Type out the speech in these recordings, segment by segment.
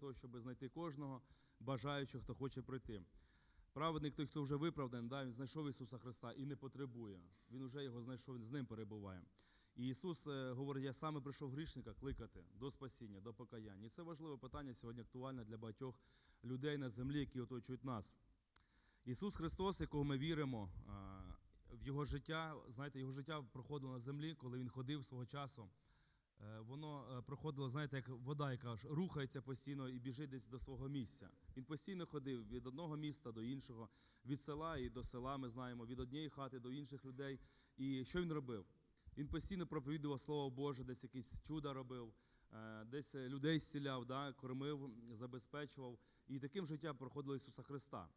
того, щоб знайти кожного бажаючого, хто хоче прийти. Праведник той, хто вже виправданий, да, він знайшов Ісуса Христа і не потребує. Він вже його знайшов, він з ним перебуває. І Ісус е, говорить: я саме прийшов грішника кликати до спасіння, до покаяння. І це важливе питання сьогодні актуальне для багатьох людей на землі, які оточують нас. Ісус Христос, якого ми віримо, е, в Його життя, знаєте, його життя проходило на землі, коли він ходив свого часу. Е, Воно е, проходило, знаєте, як вода, яка ж рухається постійно і біжить десь до свого місця. Він постійно ходив від одного міста до іншого, від села і до села, ми знаємо, від однієї хати до інших людей. І що він робив? Він постійно проповідував Слово Боже, десь якісь чуда робив, е, десь людей зціляв, да, кормив, забезпечував. І таким життям проходило Ісуса Христа.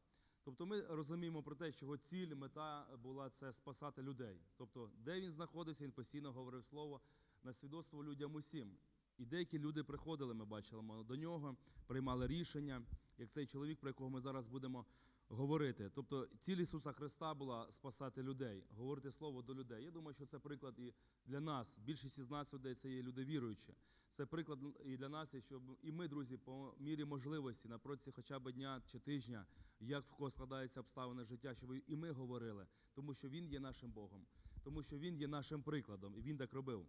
Тобто ми розуміємо про те, що його ціль, мета була це спасати людей. Тобто, де він знаходився, він постійно говорив слово на свідоцтво людям усім. І деякі люди приходили, ми бачили до нього, приймали рішення, як цей чоловік, про якого ми зараз будемо говорити. Тобто ціль Ісуса Христа була спасати людей, говорити слово до людей. Я думаю, що це приклад і для нас. Більшість із нас людей це є люди віруючі. Це приклад і для нас, і щоб і ми, друзі, по мірі можливості на протязі хоча б дня чи тижня, як в кого складаються обставини життя, щоб і ми говорили, тому що Він є нашим Богом, тому що Він є нашим прикладом, і Він так робив.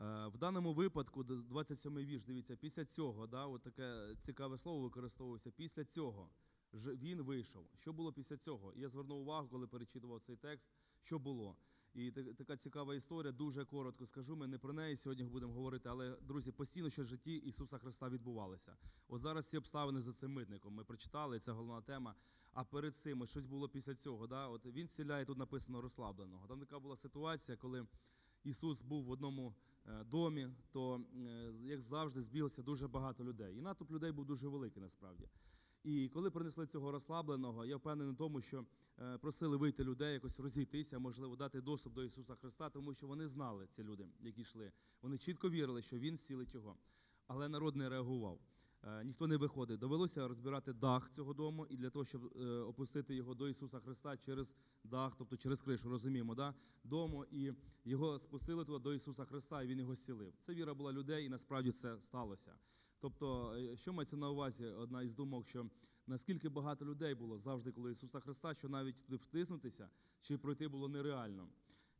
Е, В даному випадку, 27-й вірш, дивіться, після цього, да, от таке цікаве слово використовується, після цього ж він вийшов. Що було після цього? Я звернув увагу, коли перечитував цей текст, що було. І така цікава історія, дуже коротко скажу. Ми не про неї сьогодні будемо говорити, але, друзі, постійно що в житті Ісуса Христа відбувалося. От зараз ці обставини за цим митником. Ми прочитали, це головна тема. А перед цим щось було після цього. Да? От він зціляє, тут написано розслабленого. Там така була ситуація, коли. Ісус був в одному домі, то, е, як завжди, збіглося дуже багато людей. І натовп людей був дуже великий насправді. І коли принесли цього розслабленого, я впевнений в тому, що е, просили вийти людей, якось розійтися, можливо, дати доступ до Ісуса Христа, тому що вони знали ці люди, які йшли. Вони чітко вірили, що Він сіли чого, Але народ не реагував. Е, Ніхто не виходив. Довелося розбирати дах цього дому, і для того, щоб е, опустити його до Ісуса Христа через дах, тобто через кришу, розуміємо, да? дому, і його спустили туди до Ісуса Христа, і Він його зцілив. Це віра була людей, і насправді це сталося. Тобто, е, що мається на увазі, одна із думок, що наскільки багато людей було завжди, коли Ісуса Христа, що навіть туди втиснутися чи пройти було нереально.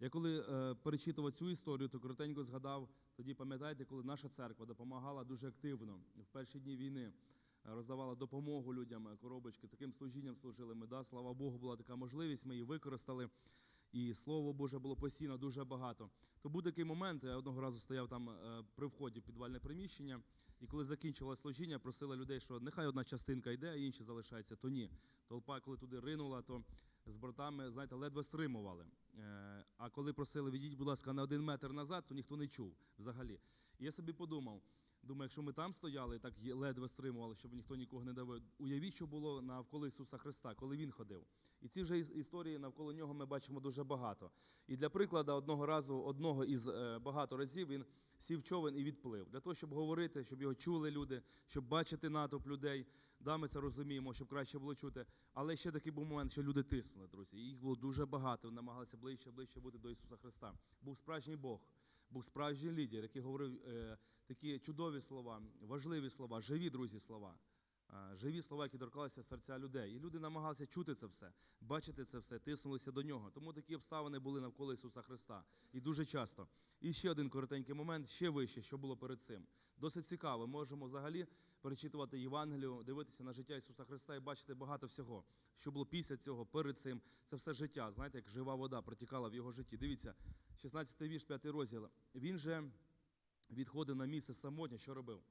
Я коли е, перечитував цю історію, то коротенько згадав, тоді пам'ятаєте, коли наша церква допомагала дуже активно в перші дні війни, е, роздавала допомогу людям, е, коробочки, таким служінням служили ми. Да? Слава Богу, була така можливість, ми її використали. І слово Боже було постійно дуже багато. То був такий момент, я одного разу стояв там е, при вході в підвальне приміщення, і коли закінчилось служіння, просили людей, що нехай одна частинка йде, а інші залишаються. То ні. Толпа, коли туди ринула, то з братами, знаєте, ледве стримували. Е, А коли просили, відійдіть, будь ласка, на один метр назад, то ніхто не чув взагалі. І я собі подумав. Думаю, якщо ми там стояли і так ледве стримували, щоб ніхто нікого не давив. Уявіть, що було навколо Ісуса Христа, коли Він ходив. І ці вже історії навколо нього ми бачимо дуже багато. І для прикладу, одного разу, одного із е, багато разів він сів човен і відплив. Для того, щоб говорити, щоб його чули люди, щоб бачити натовп людей. Да, ми це розуміємо, щоб краще було чути. Але ще такий був момент, що люди тиснули, друзі. Їх було дуже багато. Вони намагалися ближче, ближче бути до Ісуса Христа. Був справжній Бог, був справжній лідер, який говорив е, такі чудові слова, важливі слова, живі друзі слова. Живі слова, які торкалися серця людей. І люди намагалися чути це все, бачити це все, тиснулися до нього. Тому такі обставини були навколо Ісуса Христа. І дуже часто. І ще один коротенький момент, ще вище, що було перед цим. Досить цікаво. Можемо взагалі перечитувати Євангелію, дивитися на життя Ісуса Христа і бачити багато всього, що було після цього, перед цим. Це все життя. Знаєте, як жива вода протікала в його житті. Дивіться, 16 вірш, 5 розділ. Він же відходив на місце самотнє, що робив?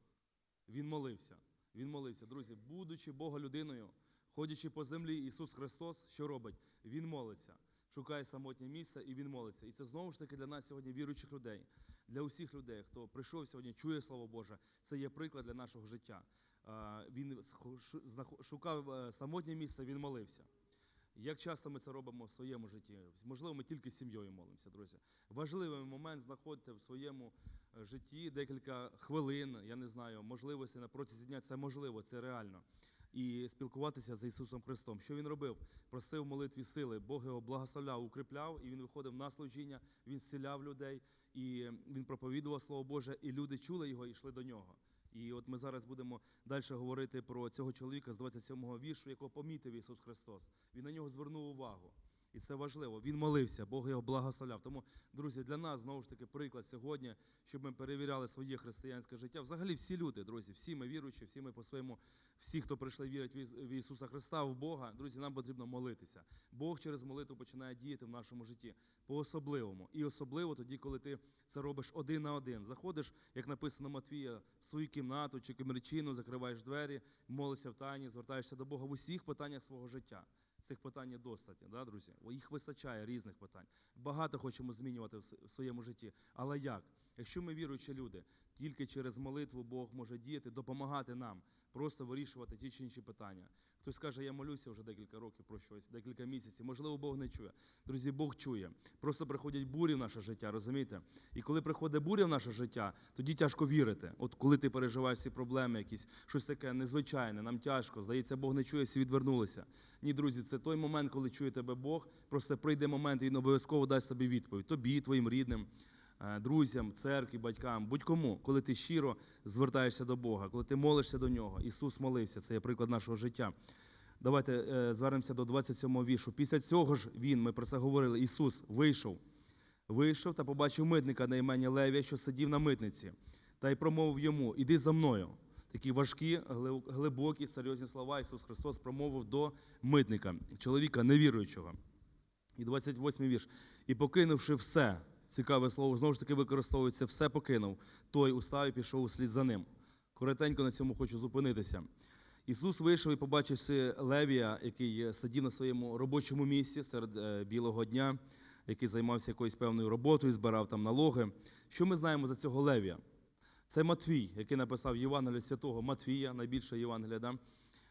Він молився. Він молився. Друзі, будучи Бога людиною, ходячи по землі, Ісус Христос, що робить? Він молиться, шукає самотнє місце і Він молиться. І це знову ж таки для нас сьогодні віруючих людей, для усіх людей, хто прийшов сьогодні, чує Слово Боже. Це є приклад для нашого життя. Він шукав е, самотнє місце, він молився. Як часто ми це робимо в своєму житті? Можливо, ми тільки з сім'єю молимося, друзі. Важливий момент знаходити в своєму е, житті декілька хвилин, я не знаю, можливості на протязі дня. Це можливо, це реально. І спілкуватися з Ісусом Христом. Що він робив? Просив молитві сили, Бог його благословляв, укріпляв, і він виходив на служіння, він зціляв людей, і він проповідував Слово Боже, і люди чули його і йшли до нього. І от ми зараз будемо далі говорити про цього чоловіка з 27-го віршу, якого помітив Ісус Христос. Він на нього звернув увагу. І це важливо. Він молився, Бог його благословляв. Тому, друзі, для нас знову ж таки приклад сьогодні, щоб ми перевіряли своє християнське життя. Взагалі, всі люди, друзі, всі ми віруючі, всі ми по-своєму, всі, хто прийшли вірять в в Ісуса Христа, в Бога, друзі, нам потрібно молитися. Бог через молитву починає діяти в нашому житті по-особливому. І особливо тоді, коли ти це робиш один на один. Заходиш, як написано Матвія, в свою кімнату чи комірчину, закриваєш двері, молишся в тайні, звертаєшся до Бога в усіх питаннях свого життя. Цих питань є достатньо, да, друзі? Їх вистачає різних питань. Багато хочемо змінювати в своєму житті. Але як? Якщо ми віруючі люди, тільки через молитву Бог може діяти, допомагати нам просто вирішувати ті чи інші питання. Хтось каже, я молюся вже декілька років про щось, декілька місяців. Можливо, Бог не чує. Друзі, Бог чує. Просто приходять бурі в наше життя, розумієте? І коли приходить буря в наше життя, тоді тяжко вірити. От коли ти переживаєш ці проблеми, якісь щось таке незвичайне, нам тяжко. Здається, Бог не чує, всі відвернулися. Ні, друзі, це той момент, коли чує тебе Бог. Просто прийде момент, і він обов'язково дасть тобі відповідь. Тобі, твоїм рідним, друзям, церкві, батькам, будь-кому, коли ти щиро звертаєшся до Бога, коли ти молишся до нього. Ісус молився, це є приклад нашого життя. Давайте е, звернемося до 27-го віршу. Після цього ж він, ми про це говорили, Ісус вийшов, вийшов та побачив митника на імені Левія, що сидів на митниці, та й промовив йому: Іди за мною. Такі важкі, глибокі, серйозні слова Ісус Христос промовив до митника, чоловіка невіруючого. І 28 вірш. І покинувши все, цікаве слово, знову ж таки використовується, все покинув. Той устав і пішов услід за ним. Коротенько на цьому хочу зупинитися. Ісус вийшов і побачивши Левія, який сидів на своєму робочому місці серед е, білого дня, який займався якоюсь певною роботою, збирав там налоги. Що ми знаємо за цього Левія? Це Матвій, який написав Євангелія святого Матвія, найбільше Євангелія. Да?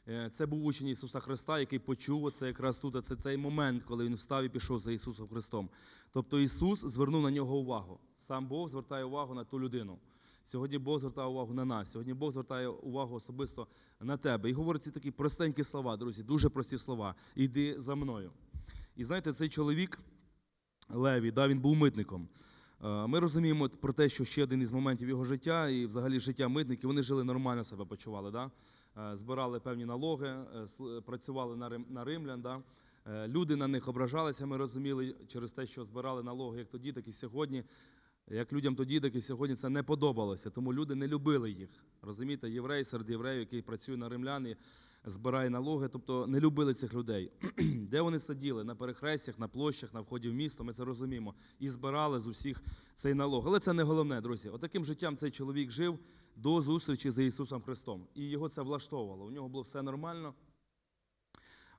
Е, Це був учень Ісуса Христа, який почув це якраз тут. Це цей момент, коли він встав і пішов за Ісусом Христом. Тобто Ісус звернув на нього увагу. Сам Бог звертає увагу на ту людину. Сьогодні Бог звертає увагу на нас. Сьогодні Бог звертає увагу особисто на тебе. І говорить ці такі простенькі слова, друзі, дуже прості слова. Іди за мною. І знаєте, цей чоловік, Левій, да, він був митником. Е, Ми розуміємо про те, що ще один із моментів його життя і взагалі життя митників, вони жили нормально себе почували. Да? Е, Збирали певні налоги, е, працювали на, рим, на римлян. Да? Е, Люди на них ображалися, ми розуміли через те, що збирали налоги як тоді, так і сьогодні. Як людям тоді, так і сьогодні це не подобалося, тому люди не любили їх. Розумієте, єврей серед євреїв, який працює на римляни, збирає налоги, тобто не любили цих людей. Де вони сиділи? На перехрестях, на площах, на вході в місто, ми це розуміємо, і збирали з усіх цей налог. Але це не головне, друзі. Отаким життям цей чоловік жив до зустрічі за Ісусом Христом. І його це влаштовувало. У нього було все нормально.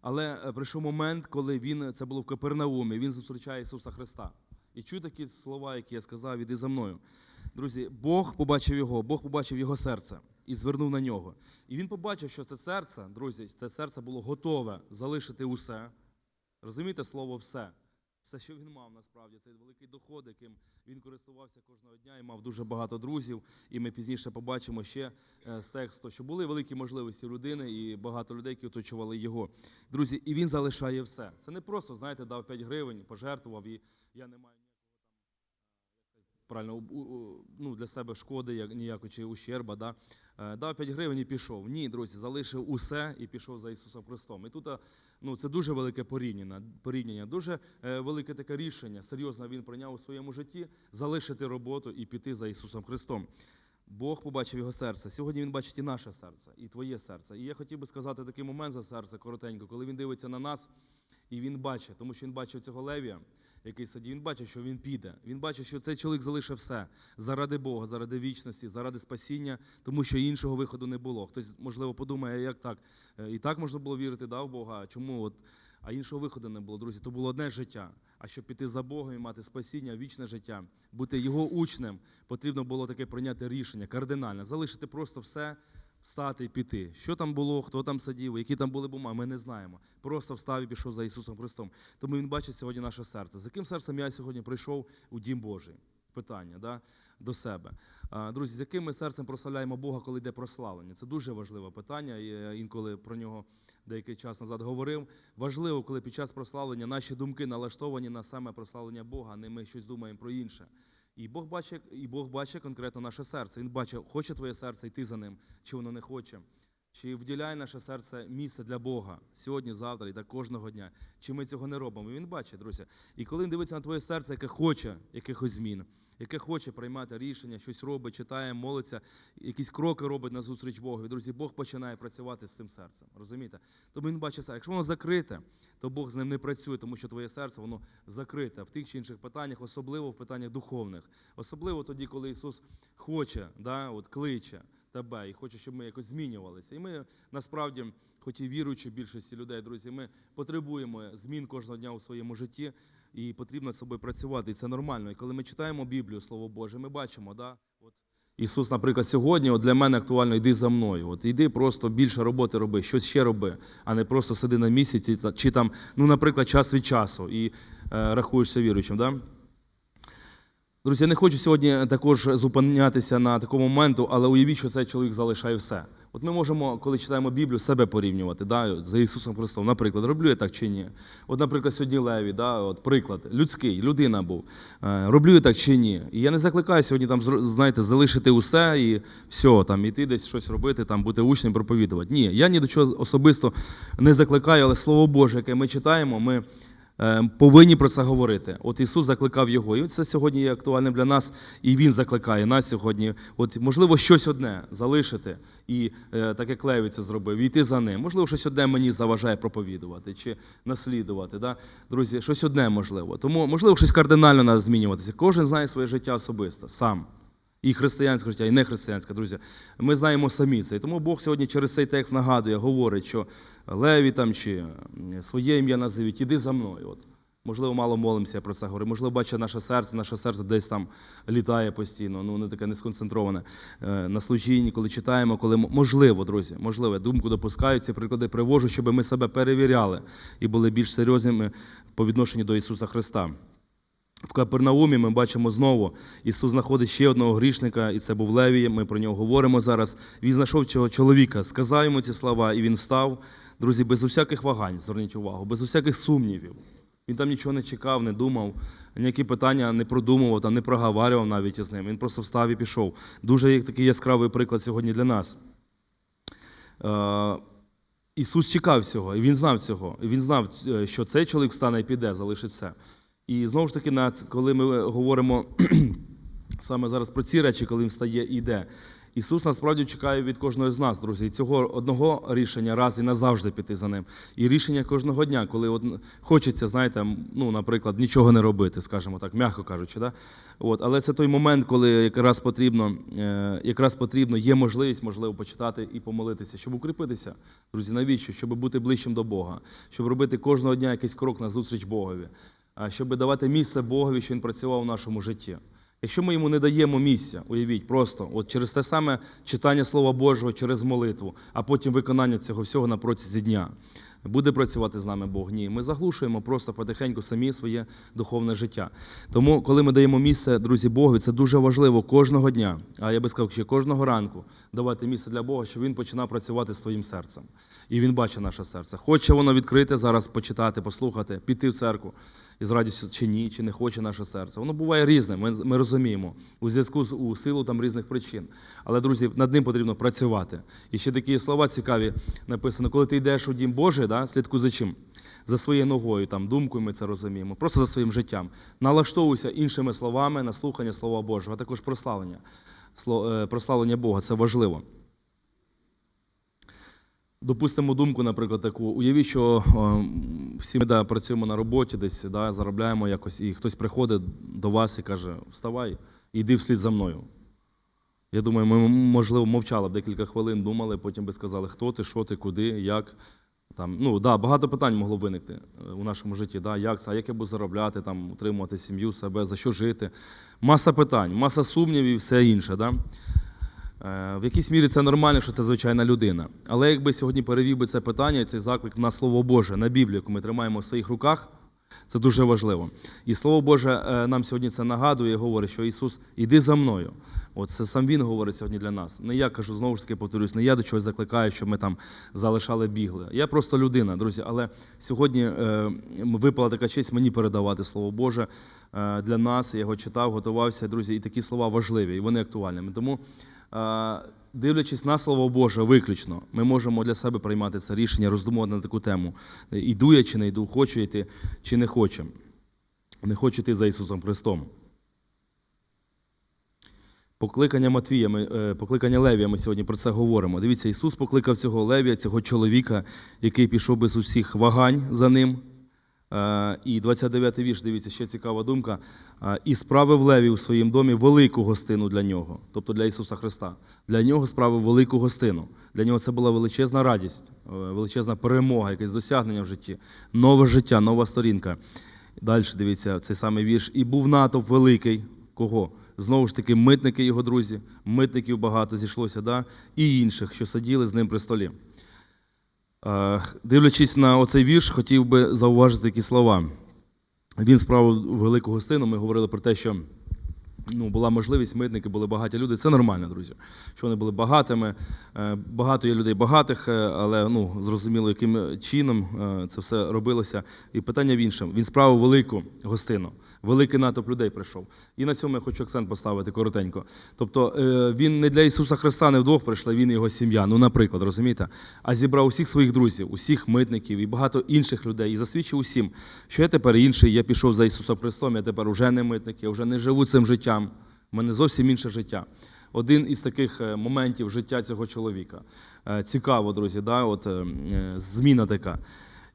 Але е, прийшов момент, коли він це було в Капернаумі, він зустрічає Ісуса Христа. І чую такі слова, які я сказав, іди за мною. Друзі, Бог побачив його, Бог побачив його серце і звернув на нього. І він побачив, що це серце, друзі, це серце було готове залишити усе. Розумієте слово все. Все, що він мав насправді, цей великий доход, яким він користувався кожного дня і мав дуже багато друзів. І ми пізніше побачимо ще е, з тексту, що були великі можливості людини і багато людей, які оточували його. Друзі, і він залишає все. Це не просто, знаєте, дав 5 гривень, пожертвував, і я не маю правильно ну, для себе шкоди, як ніякої чи ущерба. Да? Е, Дав 5 гривень і пішов. Ні, друзі, залишив усе і пішов за Ісусом Христом. І тут ну, це дуже велике порівняння, порівняння, дуже е, велике таке рішення. Серйозно він прийняв у своєму житті залишити роботу і піти за Ісусом Христом. Бог побачив його серце. Сьогодні він бачить і наше серце, і твоє серце. І я хотів би сказати такий момент за серце коротенько, коли він дивиться на нас, і він бачить, тому що він бачив цього левія, який сидів, він бачив, що він піде. Він бачив, що цей чоловік залишив все заради Бога, заради вічності, заради спасіння, тому що іншого виходу не було. Хтось, можливо, подумає, як так? Е, І так можна було вірити да, в Бога. Чому? От? А іншого виходу не було, друзі. То було одне життя. А щоб піти за Богом і мати спасіння, вічне життя, бути його учнем, потрібно було таке прийняти рішення кардинальне, залишити просто все, встати і піти. Що там було, хто там сидів, які там були бумаги, ми не знаємо. Просто встав і пішов за Ісусом Христом. Тому Він бачить сьогодні наше серце. З яким серцем я сьогодні прийшов у дім Божий? Питання да, до себе. Друзі, з яким ми серцем прославляємо Бога, коли йде прославлення? Це дуже важливе питання. я інколи про нього деякий час назад говорив. Важливо, коли під час прославлення наші думки налаштовані на саме прославлення Бога, а не ми щось думаємо про інше. І Бог бачить, і Бог бачить конкретно наше серце. Він бачить, хоче твоє серце йти за ним, чи воно не хоче. Чи вділяє наше серце місце для Бога сьогодні, завтра і так кожного дня? Чи ми цього не робимо? Він бачить, друзі. І коли він дивиться на твоє серце, яке хоче якихось змін, яке хоче приймати рішення, щось робить, читає, молиться, якісь кроки робить на зустріч Богу. Друзі, Бог починає працювати з цим серцем. Розумієте? Тому він бачить серце. Якщо воно закрите, то Бог з ним не працює, тому що твоє серце воно закрите в тих чи інших питаннях, особливо в питаннях духовних. Особливо тоді, коли Ісус хоче, да, от кличе тебе і хоче, щоб ми якось змінювалися. І ми насправді, хоч і віруючи більшості людей, друзі, ми потребуємо змін кожного дня у своєму житті, і потрібно з собою працювати. І це нормально. І коли ми читаємо Біблію, Слово Боже, ми бачимо, да, от Ісус, наприклад, сьогодні от для мене актуально йди за мною. От іди просто більше роботи роби, щось ще роби, а не просто сиди на місці, чи, там, ну, наприклад, час від часу і е, рахуєшся віруючим. Да? Друзі, я не хочу сьогодні також зупинятися на такому моменту, але уявіть, що цей чоловік залишає все. От ми можемо, коли читаємо Біблію, себе порівнювати да, за Ісусом Христом. Наприклад, роблю я так чи ні? От, наприклад, сьогодні Леві, да, от приклад, людський, людина був. Е, роблю я так чи ні? І я не закликаю сьогодні там, знаєте, залишити усе і все, там, іти десь щось робити, там, бути учнем, проповідувати. Ні, я ні до чого особисто не закликаю, але Слово Боже, яке ми читаємо, ми е, повинні про це говорити. От Ісус закликав його, і це сьогодні є актуальним для нас, і Він закликає нас сьогодні. От можливо, щось одне залишити, і е, так як Леві це зробив, йти за ним. Можливо, щось одне мені заважає проповідувати чи наслідувати. Да? Друзі, щось одне можливо. Тому можливо, щось кардинально треба змінюватися. Кожен знає своє життя особисто сам. І християнське життя, і нехристиянське, друзі. Ми знаємо самі це. І тому Бог сьогодні через цей текст нагадує, говорить, що Леві там чи своє ім'я назовіть, іди за мною. От. Можливо, мало молимося про це говорить. Можливо, бачить наше серце, наше серце десь там літає постійно, ну не таке не сконцентроване е, на служінні, коли читаємо, коли можливо, друзі, можливо, я думку допускаю, ці приклади привожу, щоб ми себе перевіряли і були більш серйозними по відношенню до Ісуса Христа. В Капернаумі ми бачимо знову, Ісус знаходить ще одного грішника, і це був Левій. Ми про нього говоримо зараз. Він знайшов цього чоловіка, сказав йому ці слова, і він встав. Друзі, без усяких вагань, зверніть увагу, без усяких сумнівів. Він там нічого не чекав, не думав, ніякі питання не продумував, там не проговарював навіть із ним. Він просто встав і пішов. Дуже такий яскравий приклад сьогодні для нас. Е, Ісус чекав цього, і Він знав цього. І Він знав, е, що цей чоловік встане і піде, залишить все. І знову ж таки, коли ми говоримо саме зараз про ці речі, коли він встає і йде, Ісус насправді чекає від кожного з нас, друзі, і цього одного рішення раз і назавжди піти за ним. І рішення кожного дня, коли от хочеться, знаєте, ну, наприклад, нічого не робити, скажімо так, м'яко кажучи. Да? От, але це той момент, коли якраз потрібно, е, якраз потрібно, є можливість, можливо, почитати і помолитися, щоб укріпитися. Друзі, навіщо? Щоб бути ближчим до Бога, щоб робити кожного дня якийсь крок на зустріч Богові, щоб давати місце Богові, що Він працював у нашому житті. Якщо ми йому не даємо місця, уявіть, просто от через те саме читання Слова Божого, через молитву, а потім виконання цього всього на протязі дня. Буде працювати з нами Бог? Ні. Ми заглушуємо просто потихеньку самі своє духовне життя. Тому, коли ми даємо місце, друзі, Богові, це дуже важливо кожного дня, а я би сказав, ще кожного ранку давати місце для Бога, щоб він починав працювати своїм серцем. І він бачить наше серце. Хоче воно відкрите зараз почитати, послухати, піти в церкву із радістю чи ні, чи не хоче наше серце. Воно буває різне, ми, ми розуміємо, у зв'язку з у силу там різних причин. Але, друзі, над ним потрібно працювати. І ще такі слова цікаві написано, коли ти йдеш у дім Божий, да, слідкуй за чим? За своєю ногою, там, думкою ми це розуміємо, просто за своїм життям. Налаштовуйся іншими словами на слухання Слова Божого, а також прославлення. Е, Прославлення Бога це важливо. Допустимо думку, наприклад, таку. Уявіть, що е, всі ми да, працюємо на роботі, десь да, заробляємо якось, і хтось приходить до вас і каже: Вставай, йди вслід за мною. Я думаю, ми, можливо, мовчали б декілька хвилин, думали, потім би сказали, хто ти, що ти, куди, як. Там, ну, да, багато питань могло виникти е, у нашому житті. Да, як це, а як я буду заробляти, там, утримувати сім'ю, себе, за що жити. Маса питань, маса сумнівів і все інше. Да? Е, В якійсь мірі це нормально, що це звичайна людина. Але якби сьогодні перевів би це питання, цей заклик на Слово Боже, на Біблію, яку ми тримаємо в своїх руках, Це дуже важливо. І Слово Боже е, нам сьогодні це нагадує і говорить, що Ісус, іди за мною. От це сам Він говорить сьогодні для нас. Не я кажу, знову ж таки повторюсь, не я до чогось закликаю, щоб ми там залишали бігли. Я просто людина, друзі. Але сьогодні е, випала така честь мені передавати Слово Боже е, для нас. Я його читав, готувався, друзі, і такі слова важливі, і вони актуальними. Тому, дивлячись на Слово Боже виключно, ми можемо для себе приймати це рішення, роздумувати на таку тему. Іду я чи не йду, хочу йти, чи не хочу. Не хочу йти за Ісусом Христом. Покликання Матвія, е, покликання Левія, ми сьогодні про це говоримо. Дивіться, Ісус покликав цього Левія, цього чоловіка, який пішов без усіх вагань за ним. Е, І 29-й вірш, дивіться, ще цікава думка. Е, І справив Левій у своїм домі велику гостину для нього, тобто для Ісуса Христа. Для нього справив велику гостину. Для нього це була величезна радість, е, величезна перемога, якесь досягнення в житті, нове життя, нова сторінка. Далі дивіться, цей самий вірш. І був натовп великий. Кого? Знову ж таки, митники його друзі, митників багато зійшлося, да? і інших, що сиділи з ним при столі. Е, Дивлячись на оцей вірш, хотів би зауважити такі слова. Він справив великого сина. Ми говорили про те, що ну, була можливість, митники були багаті люди. Це нормально, друзі. Що вони були багатими. Е, Багато є людей багатих, е, але ну, зрозуміло, яким чином е, це все робилося. І питання в іншому. Він справив велику гостину, великий натовп людей прийшов. І на цьому я хочу акцент поставити коротенько. Тобто він не для Ісуса Христа не вдвох прийшли, він і його сім'я. Ну, наприклад, розумієте? А зібрав усіх своїх друзів, усіх митників і багато інших людей, і засвідчив усім, що я тепер інший, я пішов за Ісусом Христом, я тепер уже не митник, я вже не живу цим життям. У мене зовсім інше життя. Один із таких е, моментів життя цього чоловіка. Е, Цікаво, друзі, да? От, е, зміна така.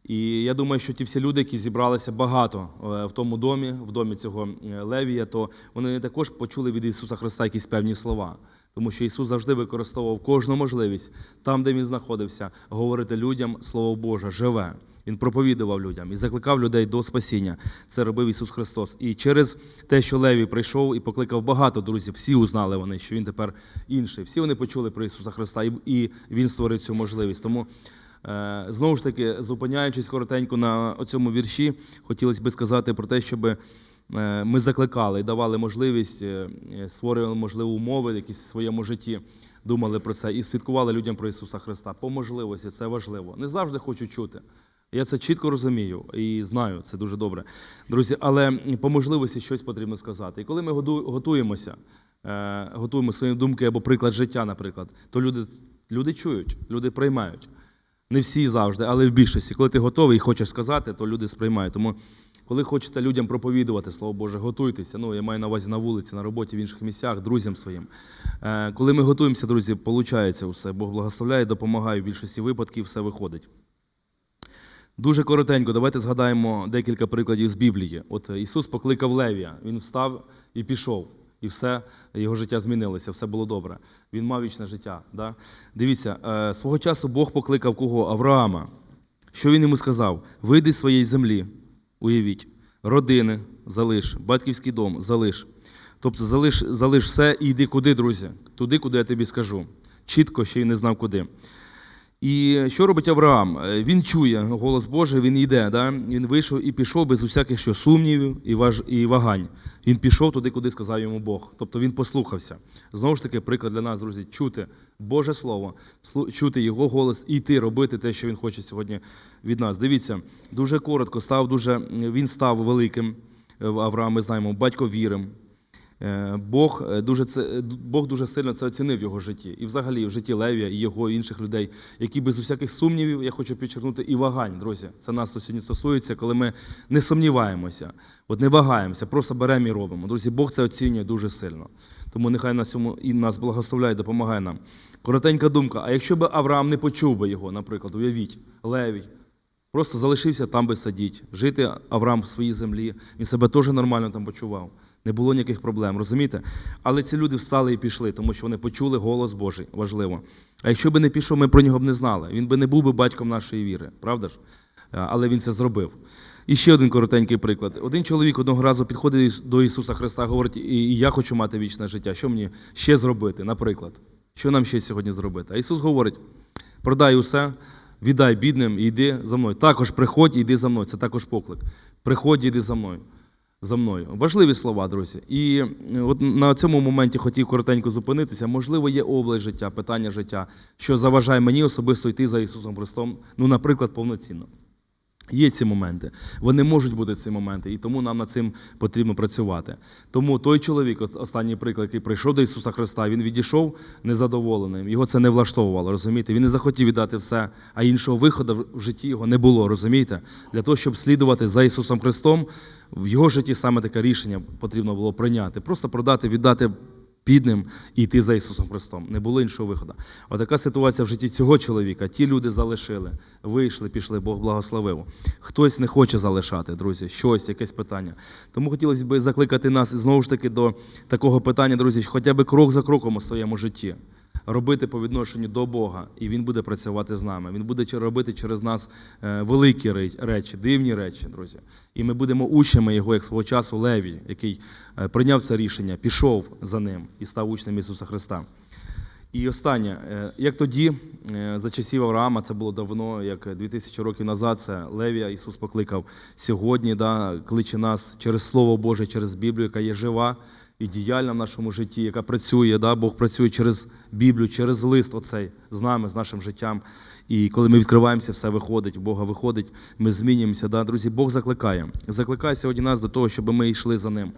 І я думаю, що ті всі люди, які зібралися багато в тому домі, в домі цього Левія, то вони також почули від Ісуса Христа якісь певні слова. Тому що Ісус завжди використовував кожну можливість там, де він знаходився, говорити людям Слово Боже, живе. Він проповідував людям і закликав людей до спасіння. Це робив Ісус Христос. І через те, що Левій прийшов і покликав багато друзів, всі узнали вони, що він тепер інший. Всі вони почули про Ісуса Христа, і- Він створив цю можливість. Тому Е, Знову ж таки, зупиняючись коротенько на цьому вірші, хотілося би сказати про те, щоб е, ми закликали і давали можливість, е, створювали можливі умови якісь в своєму житті, думали про це і свідкували людям про Ісуса Христа. По можливості це важливо. Не завжди хочу чути. Я це чітко розумію і знаю, це дуже добре. Друзі, але по можливості щось потрібно сказати. І коли ми готуємося, е, готуємо свої думки або приклад життя, наприклад, то люди, люди чують, люди приймають. Не всі завжди, але в більшості. Коли ти готовий і хочеш сказати, то люди сприймають. Тому, коли хочете людям проповідувати Слово Боже, готуйтеся. Ну, я маю на увазі на вулиці, на роботі, в інших місцях, друзям своїм. Е, Коли ми готуємося, друзі, виходить усе. Бог благословляє, допомагає в більшості випадків, все виходить. Дуже коротенько, давайте згадаємо декілька прикладів з Біблії. От Ісус покликав Левія, він встав і пішов. І все, його життя змінилося, все було добре. Він мав вічне життя. Да? Дивіться, е, свого часу Бог покликав кого? Авраама. Що він йому сказав? Вийди з своєї землі, уявіть, родини залиш, батьківський дом залиш. Тобто залиш, залиш все і йди куди, друзі? Туди, куди я тобі скажу. Чітко ще й не знав куди. І що робить Авраам? Е, Він чує голос Божий, він йде. Да? Він вийшов і пішов без усяких що сумнівів і, важ... і вагань. Він пішов туди, куди сказав йому Бог. Тобто він послухався. Знову ж таки, приклад для нас, друзі, чути Боже Слово, чути Його голос і йти робити те, що він хоче сьогодні від нас. Дивіться, дуже коротко став дуже. Він став великим. е, Авраам, ми знаємо, батько вірим. Е, Бог е, дуже це е, Бог дуже сильно це оцінив в його житті, і взагалі в житті Левія і його і інших людей, які без усяких сумнівів, я хочу підчеркнути, і вагань, друзі. Це нас сьогодні стосується, коли ми не сумніваємося, от не вагаємося, просто беремо і робимо. Друзі, Бог це оцінює дуже сильно. Тому нехай нас цьому і нас благословляє, допомагає нам. Коротенька думка. А якщо б Авраам не почув би його, наприклад, уявіть, Левій, Просто залишився там би сидіти, жити Авраам в своїй землі. Він себе теж нормально там почував. Не було ніяких проблем, розумієте? Але ці люди встали і пішли, тому що вони почули голос Божий. Важливо. А якщо би не пішов, ми про нього б не знали. Він би не був би батьком нашої віри, правда ж? Але він це зробив. І ще один коротенький приклад. Один чоловік одного разу підходить до Ісуса Христа, говорить, і я хочу мати вічне життя. Що мені ще зробити, наприклад? Що нам ще сьогодні зробити? А Ісус говорить: продай усе, віддай бідним і йди за мною. Також приходь і йди за мною. Це також поклик. Приходь, іди за мною. За мною. Важливі слова, друзі. І е, от на цьому моменті хотів коротенько зупинитися. Можливо, є область життя, питання життя, що заважає мені особисто йти за Ісусом Христом, ну, наприклад, повноцінно. Є ці моменти, вони можуть бути ці моменти, і тому нам над цим потрібно працювати. Тому той чоловік, останній приклад, який прийшов до Ісуса Христа, він відійшов незадоволеним. Його це не влаштовувало, розумієте? Він не захотів віддати все, а іншого виходу в житті його не було, розумієте? Для того, щоб слідувати за Ісусом Христом, в його житті саме таке рішення потрібно було прийняти. Просто продати, віддати бідним і йти за Ісусом Христом. Не було іншого виходу. Отака ситуація в житті цього чоловіка. Ті люди залишили, вийшли, пішли, Бог благословив. Хтось не хоче залишати, друзі, щось, якесь питання. Тому хотілося б закликати нас знову ж таки до такого питання, друзі, хоча б крок за кроком у своєму житті. Робити по відношенню до Бога, і Він буде працювати з нами. Він буде робити через нас е, великі речі, дивні речі, друзі. І ми будемо учнями його, як свого часу Леві, який е, прийняв це рішення, пішов за ним і став учнем Ісуса Христа. І останнє, е, як тоді, за часів Авраама, це було давно, як 2000 років назад, це Левія Ісус покликав сьогодні, да, кличе нас через Слово Боже, через Біблію, яка є жива і діяльна в нашому житті, яка працює. Да, Бог працює через Біблію, через лист оцей з нами, з нашим життям. І коли ми відкриваємося, все виходить, Бога виходить, ми змінюємося. Да, друзі, Бог закликає. Закликає сьогодні нас до того, щоб ми йшли за ним.